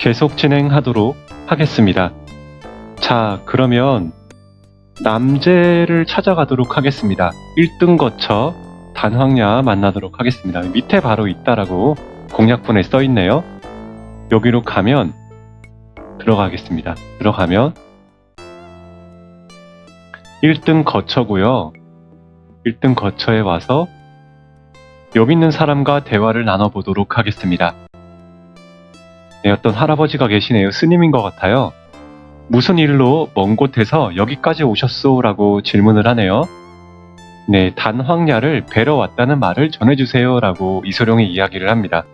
계속 진행하도록 하겠습니다. 자, 그러면 남재를 찾아가도록 하겠습니다. 1등 거쳐 단황야 만나도록 하겠습니다. 밑에 바로 있다라고 공략본에 써 있네요. 여기로 가면 들어가겠습니다. 들어가면 1등 거처고요. 1등 거처에 와서 여기 있는 사람과 대화를 나눠보도록 하겠습니다. 네, 어떤 할아버지가 계시네요. 스님인 것 같아요. 무슨 일로 먼 곳에서 여기까지 오셨소? 라고 질문을 하네요. 네, 단황야를 뵈러 왔다는 말을 전해주세요. 라고 이소룡이 이야기를 합니다.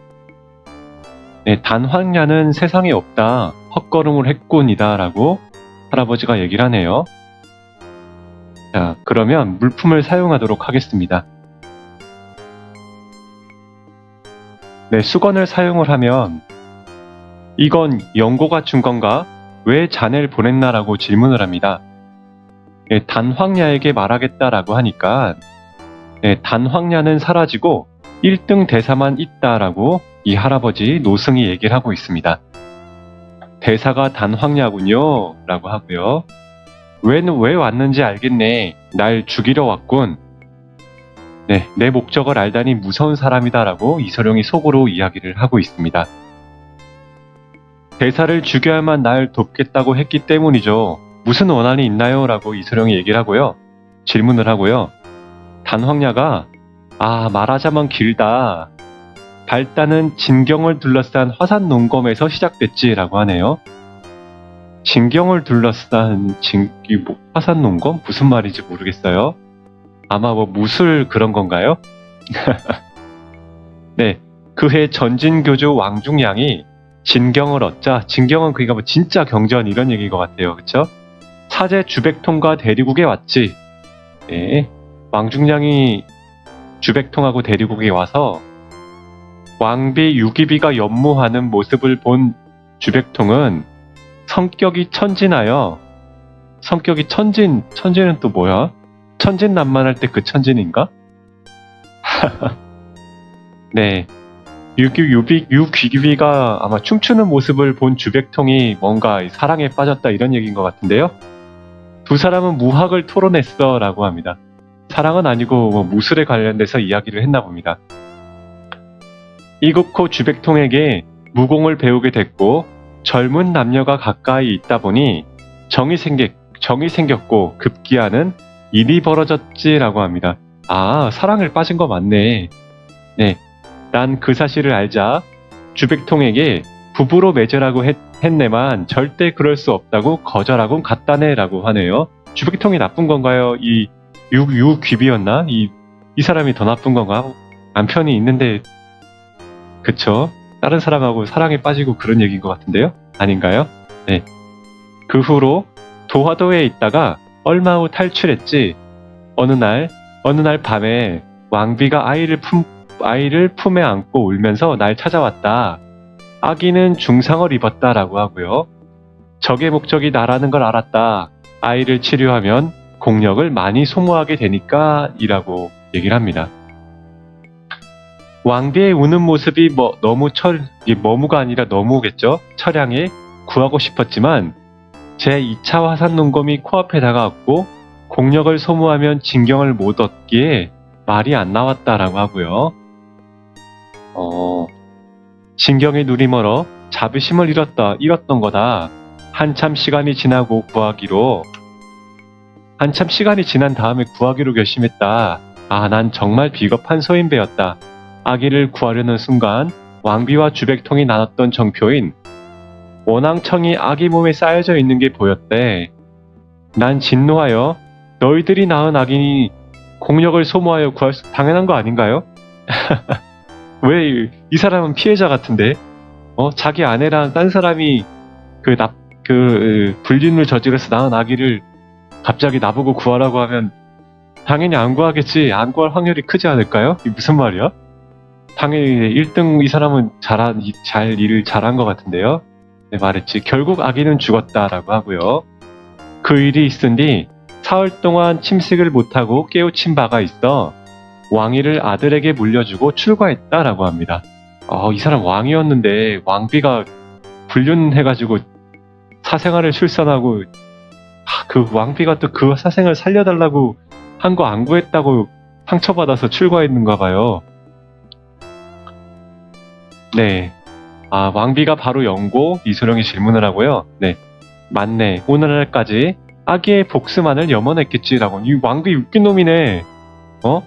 네, 단황야는 세상에 없다. 헛걸음을 했군이다. 라고 할아버지가 얘기를 하네요. 자, 그러면 물품을 사용하도록 하겠습니다. 네, 수건을 사용을 하면 이건 영고가 준 건가? 왜 잔해를 보냈나라고 질문을 합니다. 네, 단황야에게 말하겠다라고 하니까 네, 단황야는 사라지고 1등 대사만 있다라고 이 할아버지 노승이 얘기를 하고 있습니다. 대사가 단황야군요 라고 하고요. 왜는 왜 왔는지 알겠네. 날 죽이러 왔군. 네, 내 목적을 알다니 무서운 사람이다라고 이서룡이 속으로 이야기를 하고 있습니다. 대사를 죽여야만 날 돕겠다고 했기 때문이죠. 무슨 원한이 있나요? 라고 이서룡이 얘기를 하고요. 질문을 하고요. 단황야가 아 말하자면 길다. 발단은 진경을 둘러싼 화산 농검에서 시작됐지라고 하네요. 진경을 둘러싼 진, 이 뭐, 화산 농검? 무슨 말인지 모르겠어요. 아마 뭐 무술 그런 건가요? 네, 그 해 전진교주 왕중양이 진경을 얻자 진경은 그니까 뭐 진짜 경전 이런 얘기인 것 같아요. 그쵸? 사제 주백통과 대리국에 왔지. 네, 왕중양이 주백통하고 대리국에 와서 왕비 유기비가 연무하는 모습을 본 주백통은 성격이 천진하여 성격이 천진 천진은 또 뭐야? 천진난만할 때 그 천진인가? 네. 유비, 유귀비가 아마 춤추는 모습을 본 주백통이 뭔가 사랑에 빠졌다 이런 얘기인 것 같은데요. 두 사람은 무학을 토론했어 라고 합니다. 사랑은 아니고 뭐 무술에 관련돼서 이야기를 했나 봅니다. 이국호 주백통에게 무공을 배우게 됐고 젊은 남녀가 가까이 있다 보니 정이 생겼, 정이 생겼고 급기야는 일이 벌어졌지라고 합니다. 아, 사랑을 빠진 거 맞네. 네. 난 그 사실을 알자 주백통에게 부부로 맺으라고 했, 했네만 절대 그럴 수 없다고 거절하곤 갔다네라고 하네요. 주백통이 나쁜 건가요? 이 유, 유귀비였나? 이, 이 사람이 더 나쁜 건가? 남편이 있는데 그쵸? 다른 사람하고 사랑에 빠지고 그런 얘기인 것 같은데요? 아닌가요? 네. 그 후로 도화도에 있다가 얼마 후 탈출했지. 어느 날, 어느 날 밤에 왕비가 아이를 품, 아이를 품에 안고 울면서 날 찾아왔다. 아기는 중상을 입었다라고 하고요. 적의 목적이 나라는 걸 알았다. 아이를 치료하면 공력을 많이 소모하게 되니까 이라고 얘기를 합니다. 왕비의 우는 모습이 뭐 너무 철, 이 머무가 아니라 너무겠죠? 철양에 구하고 싶었지만 제 2차 화산 농검이 코앞에 다가왔고 공력을 소모하면 진경을 못 얻기에 말이 안 나왔다라고 하고요. 어, 진경의 눈이 멀어 자부심을 잃었다, 잃었던 거다. 한참 시간이 지나고 구하기로 한참 시간이 지난 다음에 구하기로 결심했다. 아, 난 정말 비겁한 소인배였다. 아기를 구하려는 순간 왕비와 주백통이 나눴던 정표인 원앙청이 아기 몸에 쌓여져 있는 게 보였대. 난 진노하여 너희들이 낳은 아기니 공력을 소모하여 구할 수 당연한 거 아닌가요? 왜 이 사람은 피해자 같은데? 어 자기 아내랑 딴 사람이 그납그 불륜을 저질러서 낳은 아기를 갑자기 나보고 구하라고 하면 당연히 안 구하겠지. 안 구할 확률이 크지 않을까요? 이 무슨 말이야? 당연히 1등 이 사람은 잘한 잘 일을 잘한 것 같은데요. 네, 말했지. 결국 아기는 죽었다라고 하고요. 그 일이 있은 뒤 사흘 동안 침식을 못하고 깨우친 바가 있어 왕위를 아들에게 물려주고 출가했다라고 합니다. 어, 이 사람 왕이었는데 왕비가 불륜해가지고 사생활을 출산하고 아, 그 왕비가 또 그 사생을 살려달라고 한 거 안 구했다고 상처받아서 출가했는가 봐요. 네. 아, 왕비가 바로 영고 이소룡이 질문을 하고요. 네. 맞네. 오늘날까지 아기의 복수만을 염원했겠지라고. 이 왕비 웃긴 놈이네. 어?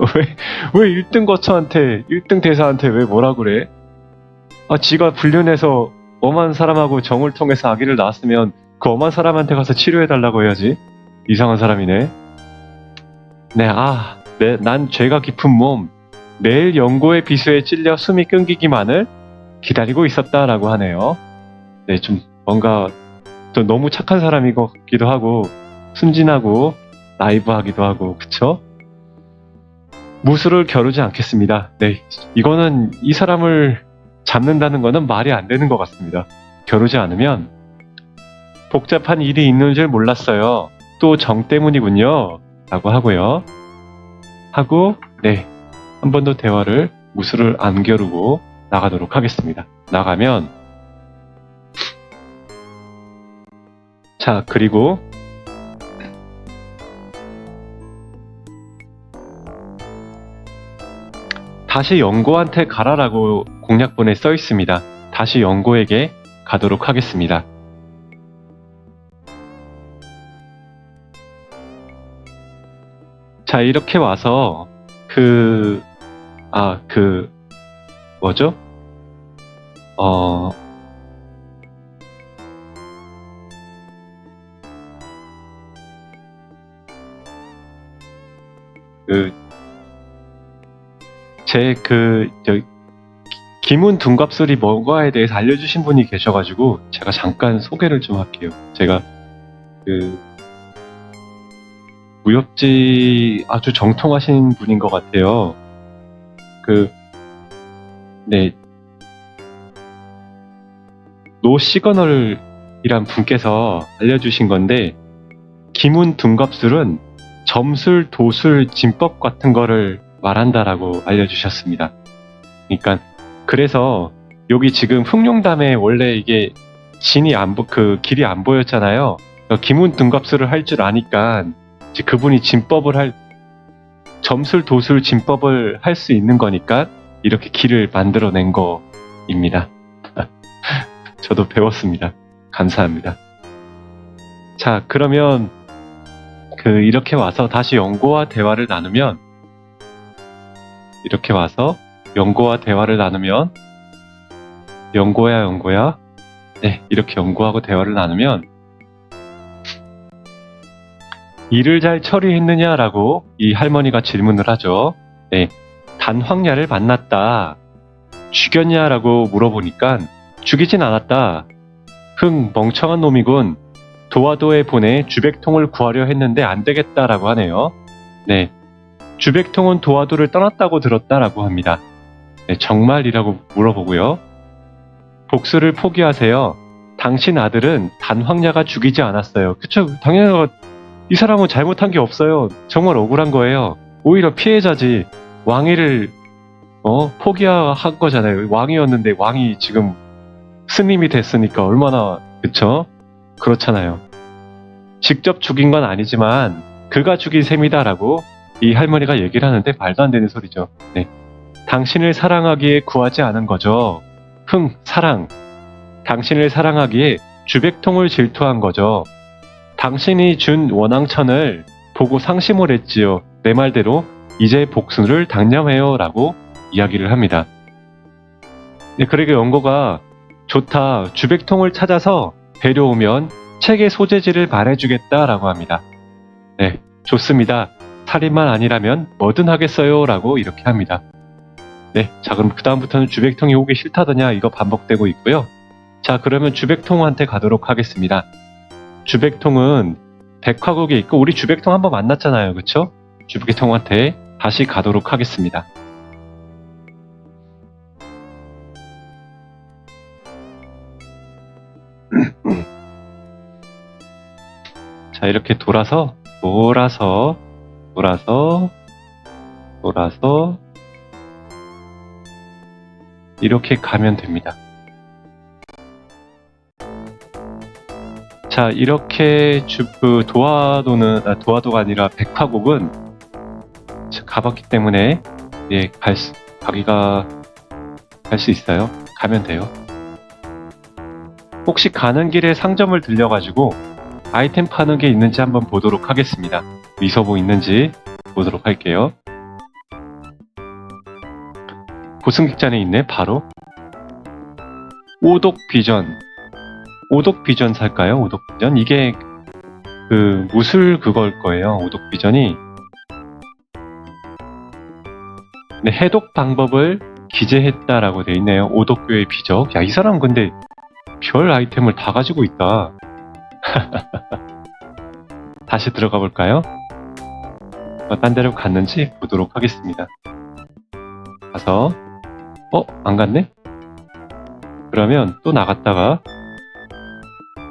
왜, 왜 1등 거처한테, 1등 대사한테 왜 뭐라 그래? 아, 지가 불륜해서 엄한 사람하고 정을 통해서 아기를 낳았으면 그 엄한 사람한테 가서 치료해달라고 해야지. 이상한 사람이네. 네, 아, 네, 난 죄가 깊은 몸. 매일 연고의 비수에 찔려 숨이 끊기기만을 기다리고 있었다라고 하네요. 네, 좀 뭔가 좀 너무 착한 사람인 것 같기도 하고 순진하고 나이브하기도 하고 그쵸? 무술을 겨루지 않겠습니다. 네, 이거는 이 사람을 잡는다는 거는 말이 안 되는 것 같습니다. 겨루지 않으면 복잡한 일이 있는 줄 몰랐어요. 또 정 때문이군요. 라고 하고요. 하고 네, 한 번 더 대화를 무술을 안 겨루고 나가도록 하겠습니다. 나가면 자 그리고 다시 연고한테 가라라고 공략본에 써 있습니다. 다시 연고에게 가도록 하겠습니다. 자, 이렇게 와서 그, 아, 그, 뭐죠? 어, 그, 제 그, 저, 기- 기문 둔갑술이 뭔가에 대해서 알려주신 분이 계셔가지고, 제가 잠깐 소개를 좀 할게요. 제가, 그, 무협지 아주 정통하신 분인 것 같아요. 그, 네. 노 시그널이란 분께서 알려주신 건데, 기문 둔갑술은 점술, 도술, 진법 같은 거를 말한다라고 알려주셨습니다. 그러니까, 그래서 여기 지금 흑룡담에 원래 이게 진이 안, 보, 그 길이 안 보였잖아요. 그러니까 기문 둔갑술을 할 줄 아니까 이제 그분이 진법을 할 점술 도술 진법을 할 수 있는 거니까 이렇게 길을 만들어낸 거입니다. 저도 배웠습니다. 감사합니다. 자 그러면 그 이렇게 와서 다시 연고와 대화를 나누면 이렇게 와서 연고와 대화를 나누면 연고야 연고야 네 이렇게 연고하고 대화를 나누면 일을 잘 처리했느냐라고 이 할머니가 질문을 하죠. 네, 단황야를 만났다. 죽였냐라고 물어보니까 죽이진 않았다. 흥 멍청한 놈이군. 도화도에 보내 주백통을 구하려 했는데 안 되겠다라고 하네요. 네, 주백통은 도화도를 떠났다고 들었다라고 합니다. 네, 정말이라고 물어보고요. 복수를 포기하세요. 당신 아들은 단황야가 죽이지 않았어요. 그쵸? 당연히 이 사람은 잘못한 게 없어요. 정말 억울한 거예요. 오히려 피해자지. 왕위를 어 포기한 거잖아요. 왕이었는데 왕이 지금 스님이 됐으니까 얼마나 그쵸? 그렇잖아요. 직접 죽인 건 아니지만 그가 죽인 셈이다라고 이 할머니가 얘기를 하는데 말도 안 되는 소리죠. 네. 당신을 사랑하기에 구하지 않은 거죠. 흥, 사랑. 당신을 사랑하기에 주백통을 질투한 거죠. 당신이 준 원앙천을 보고 상심을 했지요. 내 말대로 이제 복수를 당념해요. 라고 이야기를 합니다. 네, 그러게 연고가 좋다. 주백통을 찾아서 데려오면 책의 소재지를 말해주겠다. 라고 합니다. 네, 좋습니다. 살인만 아니라면 뭐든 하겠어요. 라고 이렇게 합니다. 네, 자 그럼 그 다음부터는 주백통이 오기 싫다더냐 이거 반복되고 있고요. 자 그러면 주백통한테 가도록 하겠습니다. 주백통은 백화국에 있고 우리 주백통 한번 만났잖아요, 그쵸? 주백통한테 다시 가도록 하겠습니다. 자 이렇게 돌아서 돌아서 돌아서 돌아서 이렇게 가면 됩니다. 자, 이렇게 주, 그 도화도는, 아, 도화도가 아니라 백화곡은 자, 가봤기 때문에, 예, 갈 수, 가기가, 갈 수 있어요. 가면 돼요. 혹시 가는 길에 상점을 들려가지고 아이템 파는 게 있는지 한번 보도록 하겠습니다. 미소보 있는지 보도록 할게요. 고승객잔에 있네, 바로. 오독 비전. 오독 비전 살까요? 오독 비전? 이게 그 무술 그걸 거예요. 오독 비전이. 네, 해독 방법을 기재했다라고 돼 있네요. 오독교의 비적. 야, 이 사람 근데 별 아이템을 다 가지고 있다. 다시 들어가 볼까요? 어, 딴 데로 갔는지 보도록 하겠습니다. 가서, 어? 안 갔네? 그러면 또 나갔다가,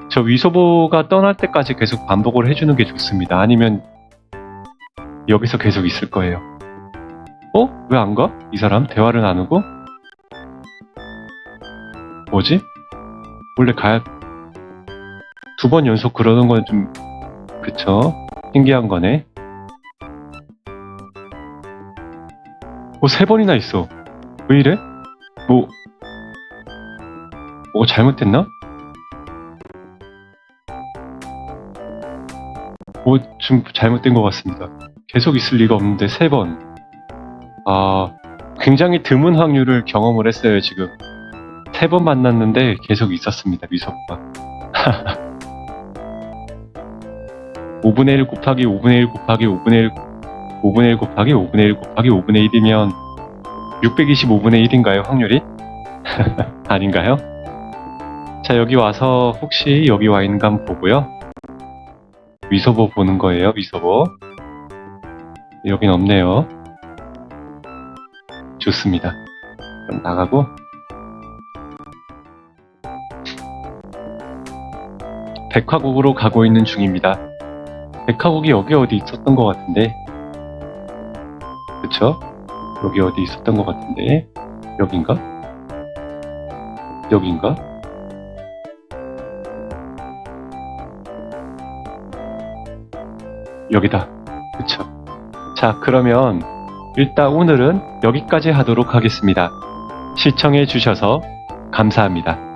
저 위소보가 떠날 때까지 계속 반복을 해주는 게 좋습니다. 아니면, 여기서 계속 있을 거예요. 어? 왜 안 가? 이 사람? 대화를 나누고? 뭐지? 원래 가야, 두 번 연속 그러는 건 좀, 그쵸? 신기한 거네. 어, 세 번이나 있어. 왜 이래? 뭐, 뭐가 잘못됐나? 뭐, 좀 잘못된 것 같습니다. 계속 있을 리가 없는데, 세 번. 아, 굉장히 드문 확률을 경험을 했어요, 지금. 세 번 만났는데 계속 있었습니다, 미소가. 5분의 1 곱하기 5분의 1 곱하기 5분의 1 5분의 1 곱하기 5분의 1 곱하기 5분의 1이면 625분의 1인가요, 확률이? 아닌가요? 자, 여기 와서 혹시 여기 와 있는가 보고요. 위소보 보는 거예요, 위소보. 여긴 없네요. 좋습니다. 그럼 나가고. 백화국으로 가고 있는 중입니다. 백화국이 여기 어디 있었던 것 같은데. 그쵸? 여기 어디 있었던 것 같은데. 여긴가? 여긴가? 여기다. 그쵸? 자, 그러면 일단 오늘은 여기까지 하도록 하겠습니다. 시청해 주셔서 감사합니다.